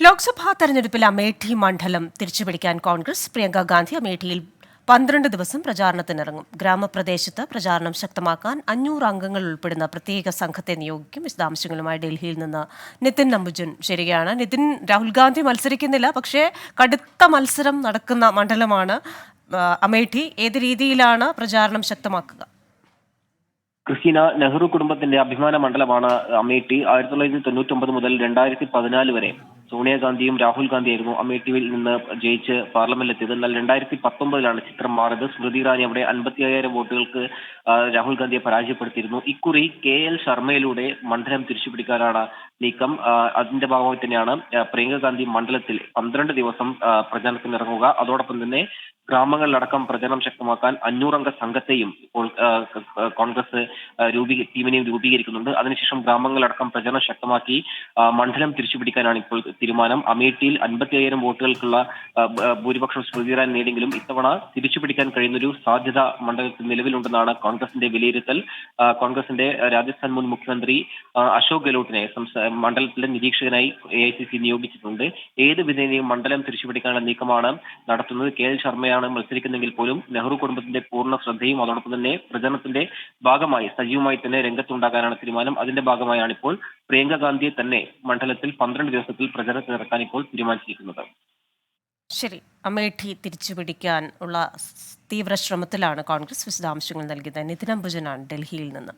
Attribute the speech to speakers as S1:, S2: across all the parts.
S1: ലോക്സഭാ തെരഞ്ഞെടുപ്പിൽ അമേഠി മണ്ഡലം തിരിച്ചുപിടിക്കാൻ കോൺഗ്രസ് പ്രിയങ്ക ഗാന്ധി അമേഠിയിൽ പന്ത്രണ്ട് ദിവസം പ്രചാരണത്തിനിറങ്ങും. ഗ്രാമപ്രദേശത്ത് പ്രചാരണം ശക്തമാക്കാൻ അഞ്ഞൂറ് അംഗങ്ങൾ ഉൾപ്പെടുന്ന പ്രത്യേക സംഘത്തെ നിയോഗിക്കും. വിശദാംശങ്ങളുമായി ഡൽഹിയിൽ നിന്ന് നിതിൻ നമ്പുജൻ ശരിയാണ് നിതിൻ രാഹുൽ ഗാന്ധി മത്സരിക്കുന്നില്ല പക്ഷേ കടുത്ത മത്സരം നടക്കുന്ന മണ്ഡലമാണ് അമേഠി. ഏത് രീതിയിലാണ് പ്രചാരണം ശക്തമാക്കുക?
S2: ക്രിസ്റ്റീന നെഹ്റു കുടുംബത്തിന്റെ അഭിമാന മണ്ഡലമാണ് അമേഠി. ആയിരത്തി തൊള്ളായിരത്തി തൊണ്ണൂറ്റി ഒമ്പത് മുതൽ രണ്ടായിരത്തി പതിനാല് വരെ സോണിയാഗാന്ധിയും രാഹുൽ ഗാന്ധിയായിരുന്നു അമേഠിയിൽ നിന്ന് ജയിച്ച് പാർലമെന്റിൽ എത്തിയത് എന്നാൽ രണ്ടായിരത്തി പത്തൊമ്പതിലാണ് ചിത്രം മാറിയത്. സ്മൃതി ഇറാനി അവിടെ അൻപത്തി അയ്യായിരം വോട്ടുകൾക്ക് രാഹുൽ ഗാന്ധിയെ പരാജയപ്പെടുത്തിയിരുന്നു. ഇക്കുറി കെ എൽ ശർമ്മയിലൂടെ മണ്ഡലം തിരിച്ചുപിടിക്കാനാണ് നീക്കം. അതിന്റെ ഭാഗമായി തന്നെയാണ് പ്രിയങ്ക ഗാന്ധി മണ്ഡലത്തിൽ പന്ത്രണ്ട് ദിവസം പ്രചാരണത്തിനിറങ്ങുക. അതോടൊപ്പം തന്നെ ഗ്രാമങ്ങളിലടക്കം പ്രചരണം ശക്തമാക്കാൻ അഞ്ഞൂറംഗ സംഘത്തെയും ഇപ്പോൾ കോൺഗ്രസ് രൂപീ ടീമിനെയും രൂപീകരിക്കുന്നുണ്ട്. അതിനുശേഷം ഗ്രാമങ്ങളിലടക്കം പ്രചരണം ശക്തമാക്കി മണ്ഡലം തിരിച്ചുപിടിക്കാനാണ് ഇപ്പോൾ തീരുമാനം. അമേഠിയിൽ അൻപത്തി അയ്യായിരം വോട്ടുകൾക്കുള്ള ഭൂരിപക്ഷം സ്മൃതി ഇറാൻ നേടിയെങ്കിലും ഇത്തവണ തിരിച്ചുപിടിക്കാൻ കഴിയുന്നൊരു സാധ്യത മണ്ഡലത്തിൽ നിലവിലുണ്ടെന്നാണ് കോൺഗ്രസിന്റെ വിലയിരുത്തൽ. കോൺഗ്രസിന്റെ രാജസ്ഥാൻ മുൻ മുഖ്യമന്ത്രി അശോക് ഗെഹ്ലോട്ടിനെ മണ്ഡലത്തിലെ നിരീക്ഷകനായി എ നിയോഗിച്ചിട്ടുണ്ട്. ഏത് വിധേനയും മണ്ഡലം തിരിച്ചുപിടിക്കാനുള്ള നീക്കമാണ് നടത്തുന്നത്. കെ എൽ ശർമ്മയാണ് മത്സരിക്കുന്നെങ്കിൽ പോലും നെഹ്റു കുടുംബത്തിന്റെ പൂർണ ശ്രദ്ധയും അതോടൊപ്പം തന്നെ പ്രചരണത്തിന്റെ ഭാഗമായി സജീവമായി തന്നെ രംഗത്തുണ്ടാകാനാണ് തീരുമാനം. അതിന്റെ ഭാഗമായാണ് ഇപ്പോൾ പ്രിയങ്ക ഗാന്ധിയെ തന്നെ മണ്ഡലത്തിൽ പന്ത്രണ്ട് ദിവസത്തിൽ പ്രചരണത്തിനിറക്കാൻ ഇപ്പോൾ തീരുമാനിച്ചിരിക്കുന്നത്.
S1: ശരി. അമേഠി തിരിച്ചുപിടിക്കാൻ ഉള്ള തീവ്ര ശ്രമത്തിലാണ് കോൺഗ്രസ് വിശദാംശങ്ങൾ നൽകിയത്. നിതിൻ അംബുജനാണ് ഡൽഹിയിൽ നിന്ന്.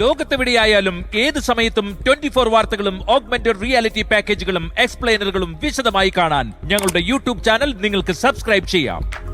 S3: ലോകത്തെവിടെയായാലും ഏത് സമയത്തും ട്വന്റി ഫോർ വാർത്തകളും ഓഗ്മെന്റഡ് റിയാലിറ്റി പാക്കേജുകളും എക്സ്പ്ലെയിനറുകളും വിശദമായി കാണാൻ ഞങ്ങളുടെ യൂട്യൂബ് ചാനൽ നിങ്ങൾക്ക് സബ്സ്ക്രൈബ് ചെയ്യാം.